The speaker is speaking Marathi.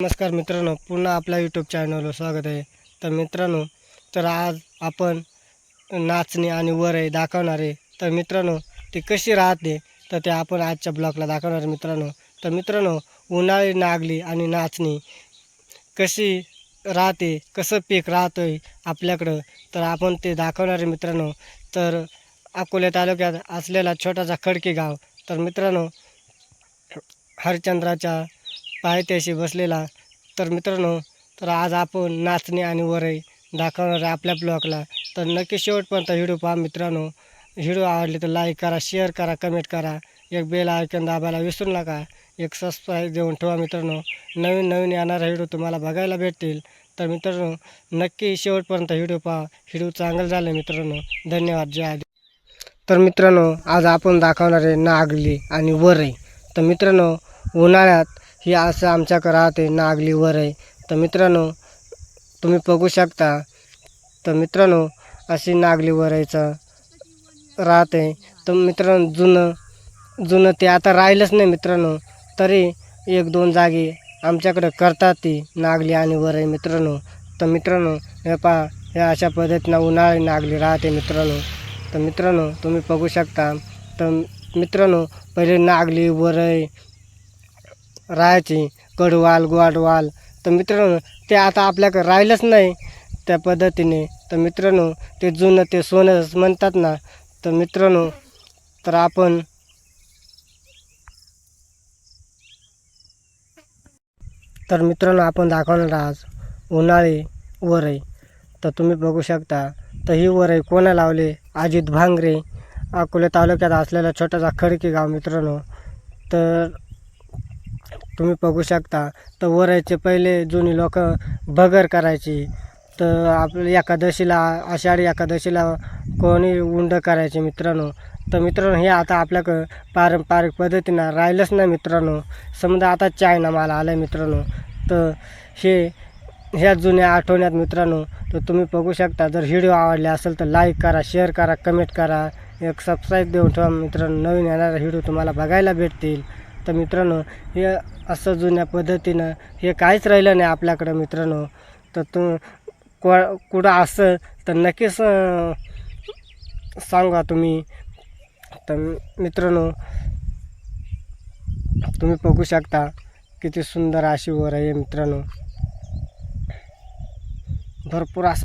नमस्कार मित्रांनो पुन्हा आपल्या यूट्यूब चॅनलवर स्वागत आहे. तर मित्रांनो तर आज आपण नाचणे आणि वरई दाखवणार आहे. तर मित्रांनो ते कशी राहते? तर ते आपण आजच्या ब्लॉगला दाखवणार आहे मित्रांनो. तर मित्रांनो उन्हाळी नागली आणि नाचणी कशी राहते कसं पीक राहतं आहे आपल्याकडं तर आपण ते दाखवणार आहे मित्रांनो. तर अकोले तालुक्यात असलेला छोटासा खडके गाव. तर मित्रांनो हरिश्चंद्राच्या पायथ्याशी बसलेला. तर मित्रांनो तर आज आपण नाचणी आणि वरई दाखवणार आहे आपल्या ब्लॉगला. तर नक्की शेवटपर्यंत व्हिडिओ पहा मित्रांनो. व्हिडिओ आवडले तर लाईक करा शेअर करा कमेंट करा. एक बेल आयकन दाबायला विसरू नका. एक सबस्क्राईब देऊन ठेवा मित्रांनो. नवीन नवीन येणारा व्हिडिओ तुम्हाला बघायला भेटतील. तर मित्रांनो नक्की शेवटपर्यंत व्हिडिओ पहा. व्हिडिओ चांगला झाला मित्रांनो. धन्यवाद. जय आदि. तर मित्रांनो आज आपण दाखवणार आहे नागली आणि वरई. तर मित्रांनो उन्हाळ्यात ही असं आमच्याकडं राहते नागली आहे. तर मित्रांनो तुम्ही बघू शकता. तर मित्रांनो अशी नागली वरईचं राहते. तर मित्रांनो जुनं जुनं ते आता राहिलंच नाही मित्रांनो. तरी एक दोन जागी आमच्याकडे करतात ती नागली आणि वरई मित्रांनो. तर मित्रांनो हे पहा हे अशा पद्धतीनं उन्हाळी नागली राहते मित्रांनो. तर मित्रांनो तुम्ही बघू शकता. तर मित्रांनो पहिले नागली वरई राहायची कडवाल गोडवाल तर मित्रांनो ते आता आपल्याकडे राहिलंच नाही. त्या पद्धतीने तर मित्रांनो ते जुनं ते सोनं म्हणतात ना. तर मित्रांनो तर आपण तर मित्रांनो आपण दाखवणार आज उन्हाळी वरई. तर तुम्ही बघू शकता तर ही वरई कोणा लावले? अजित भांगरे. अकोले तालुक्यात असलेला छोटासा खडकी गाव मित्रांनो. तर तुम्ही बघू शकता. तर वरायचे पहिले जुनी लोक भगर करायची. तर आपल्या एकादशीला आषाढी एकादशीला कोणी उंड करायचे मित्रांनो. तर मित्रांनो हे आता आपल्याकडं पारंपरिक पद्धतीनं राहिलंच नाही मित्रांनो. समजा आता चायना माल आला आहे मित्रांनो. तर हे ह्या जुन्या आठवण्यात मित्रांनो तर तुम्ही बघू शकता. जर व्हिडिओ आवडले असेल तर लाईक करा शेअर करा कमेंट करा. एक सबस्क्राईब देऊन ठेवा मित्रांनो. नवीन येणारा व्हिडिओ तुम्हाला बघायला भेटतील. तर मित्रांनो हे असं जुन्या पद्धतीनं हे काहीच राहिलं नाही आपल्याकडं मित्रांनो. तर तू को कुठं असं तर नक्कीच सांगा तुम्ही. तर मित्रांनो तुम्ही बघू शकता किती सुंदर अशी वर आहे मित्रांनो. भरपूर असं